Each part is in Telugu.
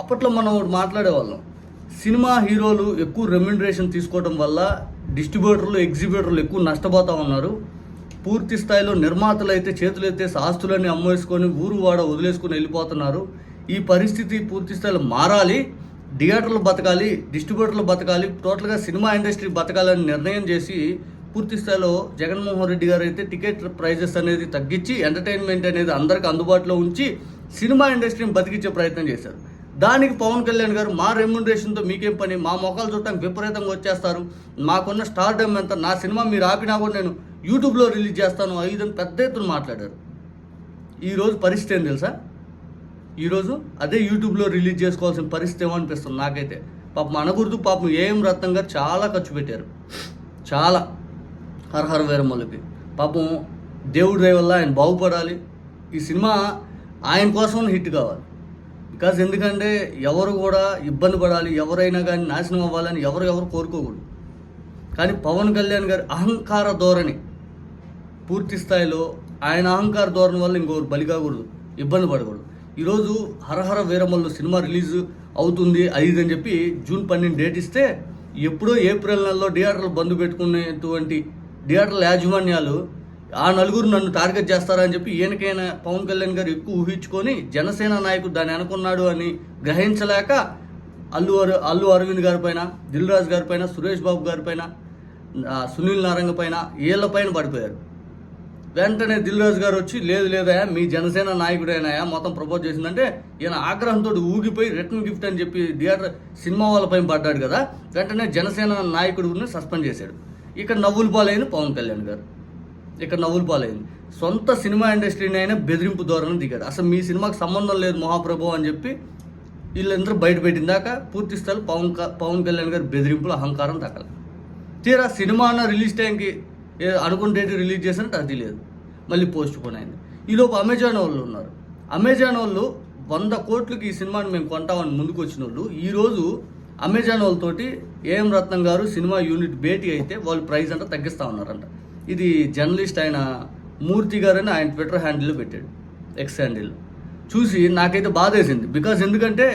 అప్పట్లో మనం ఒకటి మాట్లాడేవాళ్ళం. సినిమా హీరోలు ఎక్కువ రెమ్యునరేషన్ తీసుకోవడం వల్ల డిస్ట్రిబ్యూటర్లు ఎగ్జిబ్యూటర్లు ఎక్కువ నష్టపోతా ఉన్నారు. పూర్తి స్థాయిలో నిర్మాతలు అయితే చేతులు ఎత్తేసి ఆస్తులన్నీ అమ్మేసుకొని ఊరు వాడ వదిలేసుకొని వెళ్ళిపోతున్నారు. ఈ పరిస్థితి పూర్తి స్థాయిలో మారాలి. థియేటర్లు బతకాలి డిస్ట్రిబ్యూటర్లు బతకాలి టోటల్గా సినిమా ఇండస్ట్రీ బతకాలని నిర్ణయం చేసి పూర్తి స్థాయిలో జగన్మోహన్ రెడ్డి గారు అయితే టికెట్ ప్రైజెస్ అనేది తగ్గించి ఎంటర్టైన్మెంట్ అనేది అందరికి అందుబాటులో ఉంచి సినిమా ఇండస్ట్రీని బతికించే ప్రయత్నం చేశారు. దానికి పవన్ కళ్యాణ్ గారు మా రెమ్యునరేషన్తో మీకేం పని? మా మొఖాలు చూడటానికి విపరీతంగా వచ్చేస్తారు. మాకున్న స్టార్డమ్ ఎంత? నా సినిమా మీరు ఆపినా కూడా నేను యూట్యూబ్లో రిలీజ్ చేస్తాను. ఐదు పెద్ద ఎత్తున మాట్లాడారు. ఈరోజు పరిస్థితి ఏం తెలుసా? ఈరోజు అదే యూట్యూబ్లో రిలీజ్ చేసుకోవాల్సిన పరిస్థితి ఏమో అనిపిస్తుంది నాకైతే? పాపం అనకూడదు పాపం ఏఎం రత్నం గారు చాలా ఖర్చు పెట్టారు. చాలా. హరహర వీరమ్మలకి పాపం దేవుడి వల్ల ఆయన బాగుపడాలి. ఈ సినిమా ఆయన కోసం హిట్ కావాలి. బికాజ్ ఎందుకంటే ఎవరు కూడా ఇబ్బంది పడాలి ఎవరైనా కానీ నాశనం అవ్వాలని ఎవరు ఎవరు కోరుకోకూడదు. కానీ పవన్ కళ్యాణ్ గారి అహంకార ధోరణి పూర్తి స్థాయిలో ఆయన అహంకార ధోరణి వల్ల ఇంకొకరు బలి కాకూడదు ఇబ్బంది పడకూడదు. ఈరోజు హరహర వీరమల్లు సినిమా రిలీజ్ అవుతుంది ఐదు అని చెప్పి జూన్ పన్నెండు డేట్ ఇస్తే ఎప్పుడో ఏప్రిల్ నెలలో థియేటర్లు బంద్ పెట్టుకునేటువంటి థియేటర్ల యాజమాన్యాలు ఆ నలుగురు నన్ను టార్గెట్ చేస్తారని చెప్పి ఈయనకైనా పవన్ కళ్యాణ్ గారు ఎక్కువ ఊహించుకొని జనసేన నాయకుడు దాన్ని అనుకున్నాడు అని గ్రహించలేక అల్లు అరు అల్లు అరవింద్ గారి పైన దిల్ గారి పైన సురేష్ బాబు గారి పైన సునీల్ నారంగ పైన వీళ్ళపైన పడిపోయారు. వెంటనే దిల్ రాజు గారు వచ్చి లేదు లేదయా మీ జనసేన నాయకుడైనాయా మొత్తం ప్రపోజ్ చేసిందంటే ఈయన ఆగ్రహంతో ఊగిపోయి రిటర్న్ గిఫ్ట్ అని చెప్పి థియేటర్ సినిమా వాళ్ళపై పడ్డాడు కదా వెంటనే జనసేన నాయకుడిని సస్పెండ్ చేశాడు. ఇక్కడ నవ్వుల పాలైన పవన్ కళ్యాణ్ గారు. ఇక్కడ నవ్వుల పాలైంది. సొంత సినిమా ఇండస్ట్రీని అయినా బెదిరింపు ధోరణి దిగాడు. అసలు మీ సినిమాకి సంబంధం లేదు మహాప్రభు అని చెప్పి వీళ్ళందరూ బయట పెట్టిందాక పూర్తి స్థాయి పవన్ క- పవన్ కళ్యాణ్ గారి బెదిరింపులు అహంకారం తగ్గలేదు తీరా సినిమా అన్న రిలీజ్ టైంకి అనుకున్న డేట్ రిలీజ్ చేసినట్టు అది లేదు. మళ్ళీ పోస్ట్ పోన్ అయింది ఈలోపు అమెజాన్ వాళ్ళు ఉన్నారు. అమెజాన్ వాళ్ళు వంద కోట్లకి ఈ సినిమాని మేము కొంటామని ముందుకు వచ్చిన వాళ్ళు ఈరోజు అమెజాన్ వాళ్ళతోటి ఏఎం రత్నం గారు సినిమా యూనిట్ భేటీ అయితే వాళ్ళు ప్రైస్ అంతా తగ్గిస్తా ఉన్నారంట. ఇది జర్నలిస్ట్ అయిన మూర్తి గారని ఆయన ట్విట్టర్ హ్యాండిల్లో పెట్టాడు ఎక్స్ హ్యాండిల్. చూసి నాకైతే బాధ వేసింది బికాజ్ ఎందుకంటే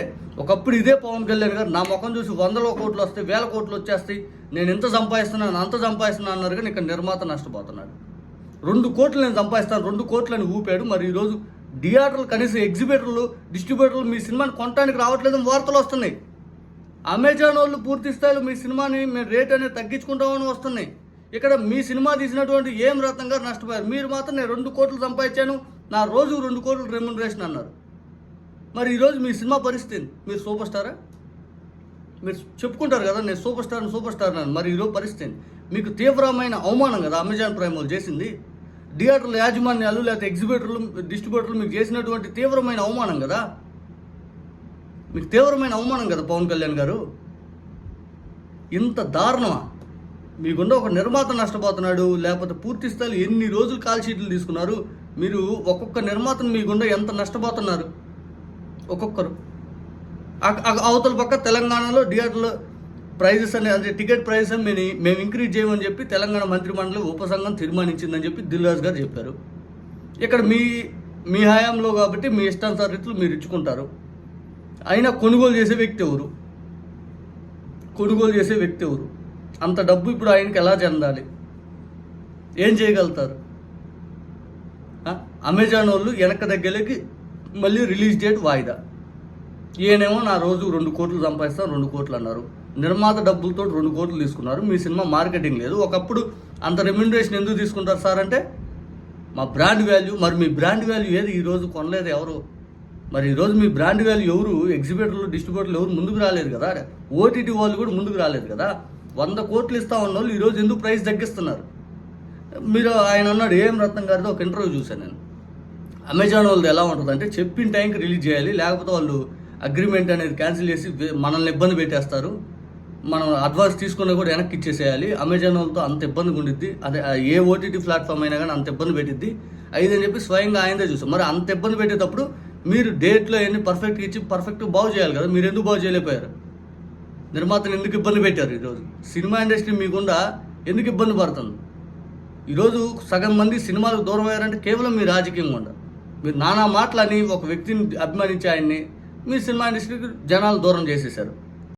ఒకప్పుడు ఇదే పవన్ కళ్యాణ్ గారు నా ముఖం చూసి వందల కోట్లు వస్తాయి వేల కోట్లు వచ్చేస్తాయి నేను ఎంత సంపాదిస్తున్నాను అంత సంపాదిస్తున్నాను అన్నారు కానీ ఇక్కడ నిర్మాత నష్టపోతున్నాడు. రెండు కోట్లు నేను సంపాదిస్తాను రెండు కోట్లు అని ఊపాడు. మరి ఈరోజు థియేటర్లు కనీసం ఎగ్జిబిటర్లు డిస్ట్రిబ్యూటర్లు మీ సినిమాని కొనడానికి రావట్లేదని వార్తలు వస్తున్నాయి. అమెజాన్ వాళ్ళు పూర్తి స్థాయిలో మీ సినిమాని మేము రేట్ అనేది తగ్గించుకుంటామని వస్తున్నాయి. ఇక్కడ మీ సినిమా తీసినటువంటి ఏం రత్నం గారు నష్టపోయారు? మీరు మాత్రం నేను రెండు కోట్లు సంపాదించాను నా రోజు రెండు కోట్లు రెమ్యునరేషన్ అన్నారు. మరి ఈరోజు మీ సినిమా పరిస్థితి మీరు సూపర్ స్టారా మీరు చెప్పుకుంటారు కదా నేను సూపర్ స్టార్ సూపర్ స్టార్ అని. మరి ఈరోజు పరిస్థితి మీకు తీవ్రమైన అవమానం కదా అమెజాన్ ప్రైమ్ వాళ్ళు చేసింది. థియేటర్ల యాజమాన్యాలు లేకపోతే ఎగ్జిబిటర్లు డిస్ట్రిబ్యూటర్లు మీకు చేసినటువంటి తీవ్రమైన అవమానం కదా? మీకు తీవ్రమైన అవమానం కదా పవన్ కళ్యాణ్ గారు? ఇంత దారుణమా? మీకున్న ఒక నిర్మాత నష్టపోతున్నాడు లేకపోతే పూర్తి స్థాయిలో ఎన్ని రోజులు కాల్ షీట్లు తీసుకున్నారు మీరు ఒక్కొక్క నిర్మాతను మీగుండా ఎంత నష్టపోతున్నారు? ఒక్కొక్కరు. అవతల పక్క తెలంగాణలో థియేటర్లో ప్రైజెస్ అనే అంటే టికెట్ ప్రైజెస్ అని మేము మేము ఇంక్రీజ్ చేయమని చెప్పి తెలంగాణ మంత్రిమండలి ఉపసంఘం తీర్మానించిందని చెప్పి దిల్రాజ్ గారు చెప్పారు. ఇక్కడ మీ మీ హయాంలో కాబట్టి మీ ఇష్టానుసార రీతిలో మీరు ఇచ్చుకుంటారు. అయినా కొనుగోలు చేసే వ్యక్తి ఎవరు? కొనుగోలు చేసే వ్యక్తి ఎవరు? అంత డబ్బు ఇప్పుడు ఆయనకి ఎలా చెందాలి? ఏం చేయగలుగుతారు? అమెజాన్ వాళ్ళు వెనక దగ్గరకి మళ్ళీ రిలీజ్ డేట్ వాయిదా. ఈయనేమో నా రోజు రెండు కోట్లు సంపాదిస్తాను రెండు కోట్లు అన్నారు. నిర్మాత డబ్బులతో రెండు కోట్లు తీసుకున్నారు. మీ సినిమా మార్కెటింగ్ లేదు. ఒకప్పుడు అంత రెమ్యునరేషన్ ఎందుకు తీసుకుంటారు సార్ అంటే మా బ్రాండ్ వాల్యూ మరి మీ బ్రాండ్ వాల్యూ ఏది? ఈరోజు కొనలేదు ఎవరు? మరి ఈరోజు మీ బ్రాండ్ వాల్యూ ఎవరు? ఎగ్జిబిటర్లు డిస్ట్రిబ్యూటర్లు ఎవరు? ముందుకు రాలేదు కదా. ఓటీటీ వాళ్ళు కూడా ముందుకు రాలేదు కదా. వంద కోట్లు ఇస్తా ఉన్న వాళ్ళు ఈరోజు ఎందుకు ప్రైస్ తగ్గిస్తున్నారు? మీరు ఆయన అన్నాడు ఏం రత్నం గారితో ఒక ఇంటర్వ్యూ చూశాను నేను. అమెజాన్ వాళ్ళది ఎలా ఉంటుంది? అంటే చెప్పిన టైంకి రిలీజ్ చేయాలి లేకపోతే వాళ్ళు అగ్రిమెంట్ అనేది క్యాన్సిల్ చేసి మనల్ని ఇబ్బంది పెట్టేస్తారు. మనం అడ్వాన్స్ తీసుకున్నా కూడా వెనక్కి ఇచ్చేసేయాలి. అమెజాన్ వాళ్ళతో అంత ఇబ్బందిగా ఉండిద్ది. అదే ఏ ఓటీటీ ప్లాట్ఫామ్ అయినా కానీ అంత ఇబ్బంది పెట్టిద్ది. ఐదు అని చెప్పి స్వయంగా ఆయనదే చూసాం మరి అంత ఇబ్బంది పెట్టేటప్పుడు మీరు డేట్లో అన్ని పర్ఫెక్ట్గా ఇచ్చి పర్ఫెక్ట్గా బాగు చేయాలి కదా? మీరు ఎందుకు బాగు చేయలేకపోయారు? నిర్మాతను ఎందుకు ఇబ్బంది పెట్టారు ఈరోజు? సినిమా ఇండస్ట్రీ మీకుండా ఎందుకు ఇబ్బంది పడుతుంది ఈరోజు సగం మంది సినిమాలకు దూరం అయ్యారంటే కేవలం మీ రాజకీయం కూడా మీరు నానా మాటలని ఒక వ్యక్తిని అభిమానించి ఆయన్ని మీ సినిమా ఇండస్ట్రీకి జనాలు దూరం చేసేసారు